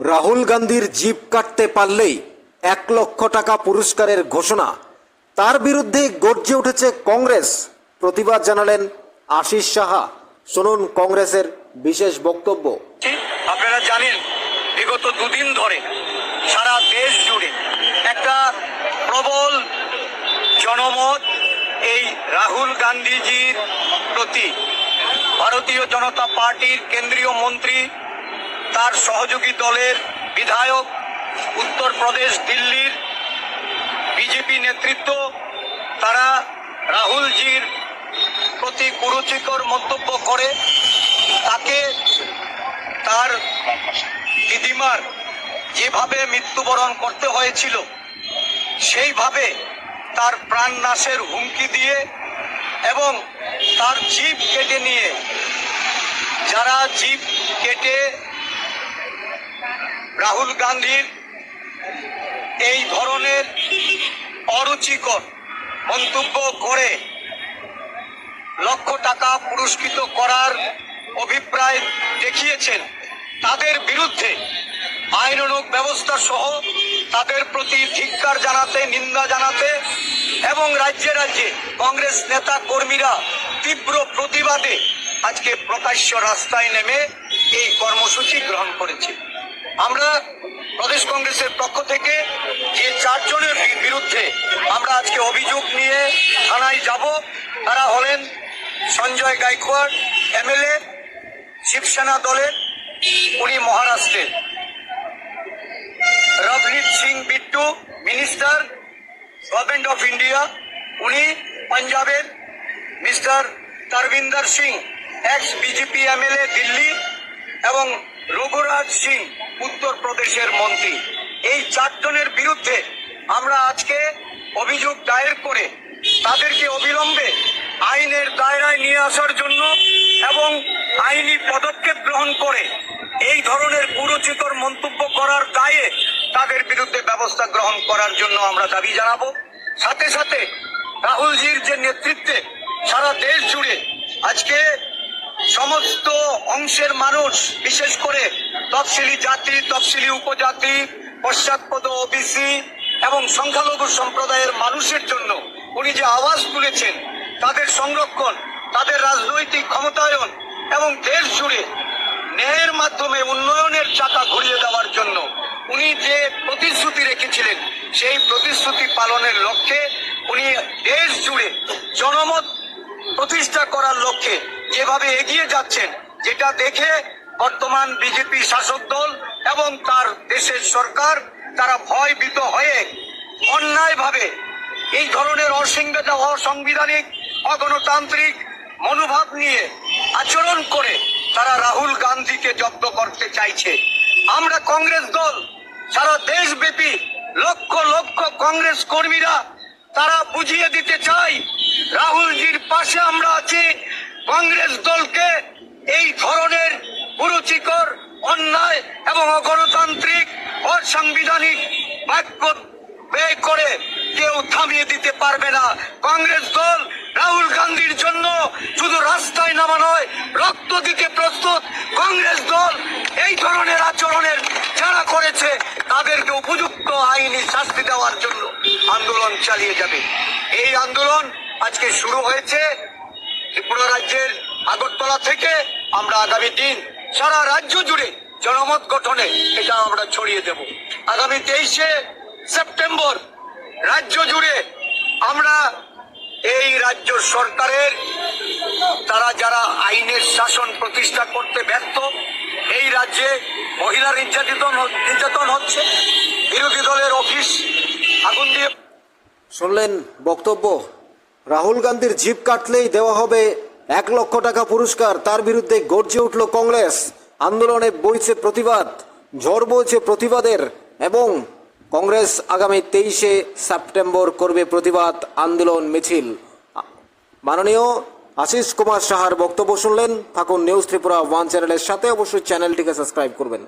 রাহুল গান্ধীর জিপ কাটতে পারলেই এক লক্ষ টাকা পুরস্কারের ঘোষণা। তার বিরুদ্ধে গর্জে উঠেছে কংগ্রেস। প্রতিবাদ জানালেন আশিস সাহা। শুনুন কংগ্রেসের বিশেষ বক্তব্য। আপনারা জানেন, বিগত দুদিন ধরে সারা দেশ জুড়ে একটা প্রবল জনমত এই রাহুল গান্ধীজির প্রতি। ভারতীয় জনতা পার্টির কেন্দ্রীয় মন্ত্রী তার সহযোগী দলের বিধায়ক উত্তরপ্রদেশ দিল্লির বিজেপি নেতৃত্ব, তারা রাহুলজির প্রতি কুরুচিকর মন্তব্য করে। তাকে তার দিদিমার যেভাবে মৃত্যুবরণ করতে হয়েছিল, সেইভাবে তার প্রাণ নাশের হুমকি দিয়ে এবং তার জীব কেটে নিয়ে, যারা জীব কেটে রাহুল গান্ধীর এই ধরনের অরুচিকর মন্তব্য করে লক্ষ টাকা পুরস্কৃত করার অভিপ্রায় দেখিয়েছেন। তাদের বিরুদ্ধে আইনানুগ ব্যবস্থা সহ তাদের প্রতি ধিক্কার জানাতে, নিন্দা জানাতে এবং রাজ্যে রাজ্যে কংগ্রেস নেতা কর্মীরা তীব্র প্রতিবাদে আজকে প্রকাশ্য রাস্তায় নেমে এই কর্মসূচি গ্রহণ করেছে। আমরা প্রদেশ কংগ্রেসের পক্ষ থেকে যে চারজনের বিরুদ্ধে আমরা আজকে অভিযোগ নিয়ে থানায় যাব, তারা হলেন সঞ্জয় গাইকোয়াড়, এমএলএ, শিবসেনা দলের, উনি মহারাষ্ট্রের। Ravneet Singh Bittu, minister, government of India, উনি পাঞ্জাবের। Mister Tarvinder Singh ex BJP MLA Delhi, এবং রঘুরাজ সিং উত্তরপ্রদেশের মন্ত্রী। এই চারজনের বিরুদ্ধে আমরা আজকে অভিযোগ দায়ের করে তাদেরকে অবিলম্বে আইনের দায়রায় নিয়ে আসার জন্য এবং আইনি পদক্ষেপ গ্রহণ করে এই ধরনের কুরুচিকর মন্তব্য করার দায়ে তাদের বিরুদ্ধে ব্যবস্থা গ্রহণ করার জন্য আমরা দাবি জানাব। সাথে সাথে রাহুলজির যে নেতৃত্বে সারা দেশ জুড়ে আজকে সমস্ত অংশের মানুষ, বিশেষ করে তফসিলি জাতি, তফসিলি উপজাতি, পশ্চাৎপদ ওবিসি এবং সংখ্যালঘু সম্প্রদায়ের মানুষের জন্য উনি যে আওয়াজ তুলেছেন, তাদের সংরক্ষণ, তাদের রাজনৈতিক ক্ষমতায়ন এবং দেশ জুড়ে ন্যায়ের মাধ্যমে উন্নয়নের চাকা ঘুরিয়ে দেওয়ার জন্য উনি যে প্রতিশ্রুতি রেখেছিলেন, সেই প্রতিশ্রুতি পালনের লক্ষ্যে উনি দেশ জুড়ে জনমত প্রতিষ্ঠা করার লক্ষ্যে যেভাবে এগিয়ে যাচ্ছেন, যেটা দেখে বর্তমান বিজেপি শাসক দল এবং তার দেশের সরকার, তারা ভয়ভীত হয়ে অন্যায়ভাবে এই ধরনের অসংবিধা অসাংবিধানিক, অগণতান্ত্রিক মনোভাব নিয়ে আচরণ করে তারা রাহুল গান্ধীকে জব্দ করতে চাইছে। আমরা কংগ্রেস দল, সারা দেশব্যাপী লক্ষ লক্ষ কংগ্রেস কর্মীরা তারা বুঝিয়ে দিতে চাই, রাহুলজির পাশে আমরা আছি, কংগ্রেস দলকে এই ধরনের কুরুচিকর অন্যায় এবং অগণতান্ত্রিক, অসাংবিধানিক বাক্য ব্যয় করে কেউ থামিয়ে দিতে পারবে না। কংগ্রেস দল রাহুল গান্ধীর জন্য শুধু রাস্তায় নামা নয়, রক্ত দিতে প্রস্তুত কংগ্রেস দল এই ধরনের আচরণের যারা করেছে, তাদেরকে উপযুক্ত আইনি শাস্তি দেওয়ার জন্য আন্দোলন চালিয়ে যাবে। এই আন্দোলন আজকে শুরু হয়েছে ত্রিপুরা রাজ্যের আগরতলা থেকে। আমরা আগামী দিন সারা রাজ্য জুড়ে জনমত গঠনে এটা আমরা ছড়িয়ে দেব। আগামী তেইশে সেপ্টেম্বর রাজ্য জুড়ে আমরা এই রাজ্য সরকারের, তারা যারা আইনের শাসন প্রতিষ্ঠা করতে ব্যর্থ, এই রাজ্যে মহিলা নির্যাতন নির্যাতন হচ্ছে। বিরোধী দলের অফিস আগুন দিয়ে শুনলেন বক্তব্য? রাহুল গান্ধীর জিপ কাটলেই দেওয়া হবে এক লক্ষ টাকা পুরস্কার। তার বিরুদ্ধে গর্জে উঠল কংগ্রেস। আন্দোলনে বইছে প্রতিবাদ, ঝড় বইছে প্রতিবাদের এবং কংগ্রেস আগামী তেইশে সেপ্টেম্বর করবে প্রতিবাদ আন্দোলন মিছিল। মাননীয় আশিস কুমার সাহার বক্তব্য শুনলেন, থাকুন নিউজ ত্রিপুরা ওয়ান চ্যানেলের সাথে, অবশ্যই চ্যানেলটিকে সাবস্ক্রাইব করবেন।